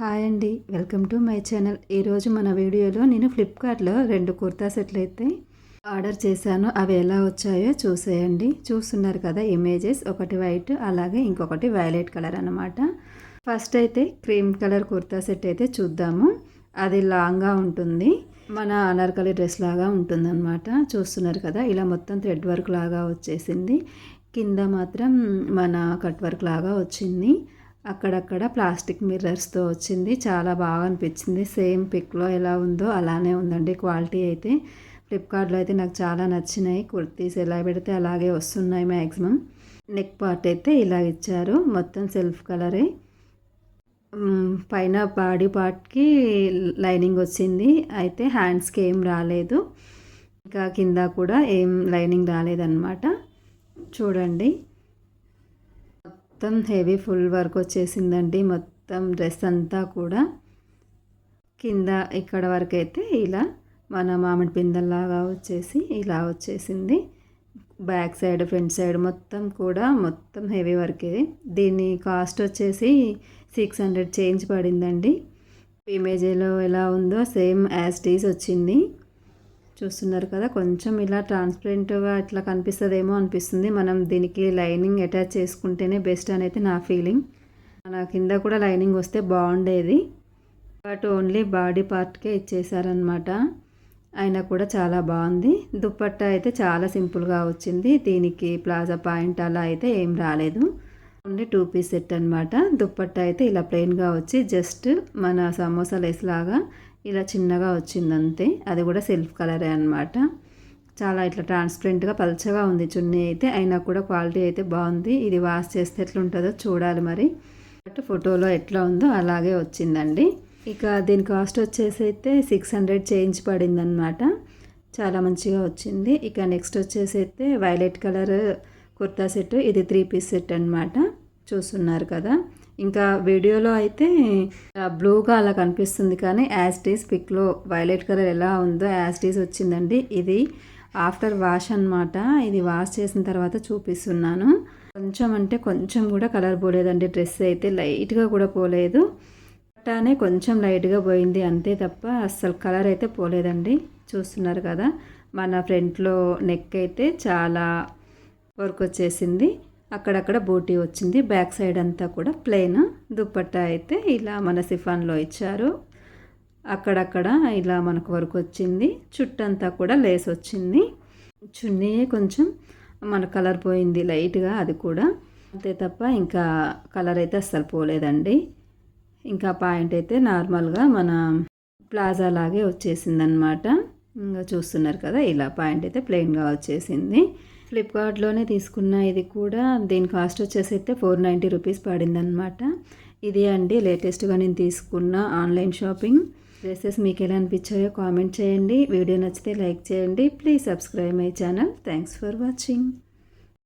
Hi అండి. Welcome to my channel. ఈరోజు మన వీడియోలో నేను ఫ్లిప్కార్ట్లో రెండు కుర్తా సెట్లు అయితే ఆర్డర్ చేశాను. అవి ఎలా వచ్చాయో చూసేయండి. చూస్తున్నారు కదా ఇమేజెస్. ఒకటి వైట్ అలాగే ఇంకొకటి వైలెట్ కలర్ అనమాట ఫస్ట్ అయితే క్రీమ్ కలర్ కుర్తా సెట్ అయితే చూద్దాము. అది లాంగ్గా ఉంటుంది. మన అనార్కలి డ్రెస్ లాగా ఉంటుందన్నమాట. చూస్తున్నారు కదా ఇలా మొత్తం థ్రెడ్ వర్క్ లాగా వచ్చేసింది. కింద మాత్రం మన కట్ వర్క్ లాగా వచ్చింది. అక్కడక్కడ ప్లాస్టిక్ మిర్రర్స్తో వచ్చింది. చాలా బాగా అనిపించింది. సేమ్ పిక్లో ఎలా ఉందో అలానే ఉందండి. క్వాలిటీ అయితే ఫ్లిప్కార్ట్లో అయితే నాకు చాలా నచ్చినాయి. కుర్తీస్ ఎలా పెడితే అలాగే వస్తున్నాయి మ్యాక్సిమం నెక్ పార్ట్ అయితే ఇలా ఇచ్చారు. మొత్తం సెల్ఫ్ కలరే. పైన బాడీ పార్ట్కి లైనింగ్ వచ్చింది. అయితే హ్యాండ్స్కి ఏం రాలేదు. ఇంకా కింద కూడా ఏం లైనింగ్ రాలేదన్నమాట. చూడండి. మొత్తం హెవీ ఫుల్ వర్క్ వచ్చేసిందండి. మొత్తం డ్రెస్ అంతా కూడా కింద ఇక్కడ వరకు అయితే ఇలా మన మామిడి పిందల్లాగా వచ్చేసి ఇలా వచ్చేసింది. బ్యాక్ సైడ్ ఫ్రంట్ సైడ్ మొత్తం కూడా మొత్తం హెవీ వర్కే. దీని కాస్ట్ వచ్చేసి సిక్స్ హండ్రెడ్ చేంజ్ పడిందండి. ఇమేజ్లో ఎలా ఉందో సేమ్ యాజ్ టీస్ వచ్చింది. చూస్తున్నారు కదా కొంచెం ఇలా ట్రాన్స్పరెంట్గా ఇట్లా కనిపిస్తుందేమో అనిపిస్తుంది. మనం దీనికి లైనింగ్ అటాచ్ చేసుకుంటేనే బెస్ట్ అనేది నా ఫీలింగ్. నా కింద కూడా లైనింగ్ వస్తే బాగుండేది. బట్ ఓన్లీ బాడీ పార్ట్కే ఇచ్చేసారనమాట అయినా కూడా చాలా బాగుంది. దుప్పట్టా అయితే చాలా సింపుల్గా వచ్చింది. దీనికి ప్లాజా పాయింట్ అలా అయితే ఏం రాలేదు. ఓన్లీ టూ పీస్ సెట్ అనమాట దుప్పట్టా అయితే ఇలా ప్లెయిన్గా వచ్చి జస్ట్ మన సమోసా లెస్ లాగా ఇలా చిన్నగా వచ్చింది అంతే అది కూడా సెల్ఫ్ కలరే అనమాట చాలా ఇట్లా ట్రాన్స్పరెంట్గా పల్చగా ఉంది చున్నీ అయితే. అయినా కూడా క్వాలిటీ అయితే బాగుంది. ఇది వాష్ చేస్తే ఎట్లా ఉంటుందో చూడాలి మరి. బట్ ఫోటోలో ఎట్లా ఉందో అలాగే వచ్చిందండి. ఇక దీని కాస్ట్ వచ్చేసి అయితే సిక్స్ హండ్రెడ్ చేంజ్ పడిందనమాట చాలా మంచిగా వచ్చింది. ఇక నెక్స్ట్ వచ్చేసి అయితే వైలెట్ కలర్ కుర్తా సెట్. ఇది త్రీ పీస్ సెట్ అనమాట చూస్తున్నారు కదా. ఇంకా వీడియోలో అయితే బ్లూగా అలా కనిపిస్తుంది కానీ యాస్టీస్ పిక్లో. వైలెట్ కలర్ ఎలా ఉందో యాస్టీస్ వచ్చిందండి. ఇది ఆఫ్టర్ వాష్ అనమాట ఇది వాష్ చేసిన తర్వాత చూపిస్తున్నాను. కొంచెం అంటే కొంచెం కూడా కలర్ పోలేదండి. డ్రెస్ అయితే లైట్గా కూడా పోలేదు. అట్లానే కొంచెం లైట్గా పోయింది అంతే తప్ప అస్సలు కలర్ అయితే పోలేదండి. చూస్తున్నారు కదా మన ఫ్రంట్లో నెక్ అయితే చాలా వర్క్ వచ్చేసింది. అక్కడక్కడ బోటీ వచ్చింది. బ్యాక్ సైడ్ అంతా కూడా ప్లెయిన్. దుప్పట్టా అయితే ఇలా మన సిఫాన్లో ఇచ్చారు. అక్కడక్కడ ఇలా మనకు వరకు వచ్చింది. చుట్టంతా కూడా లేస్ వచ్చింది. చున్నీ కొంచెం మన కలర్ పోయింది లైట్గా అది కూడా. అంతే తప్ప ఇంకా కలర్ అయితే అస్సలు పోలేదండి. ఇంకా పాయింట్ అయితే నార్మల్గా మన ప్లాజా లాగే వచ్చేసిందనమాట ఇంకా చూస్తున్నారు కదా ఇలా పాయింట్ అయితే ప్లెయిన్గా వచ్చేసింది. ఫ్లిప్కార్ట్లోనే తీసుకున్న ఇది కూడా దీని కాస్ట్ వచ్చేసి అయితే ఫోర్ నైంటీ రూపీస్ పడిందనమాట ఇది అండి లేటెస్ట్గా నేను తీసుకున్న ఆన్లైన్ షాపింగ్ డ్రెస్సెస్ మీకు ఎలా అనిపించాయో కామెంట్ చేయండి. వీడియో నచ్చితే లైక్ చేయండి. Please subscribe my channel thanks for watching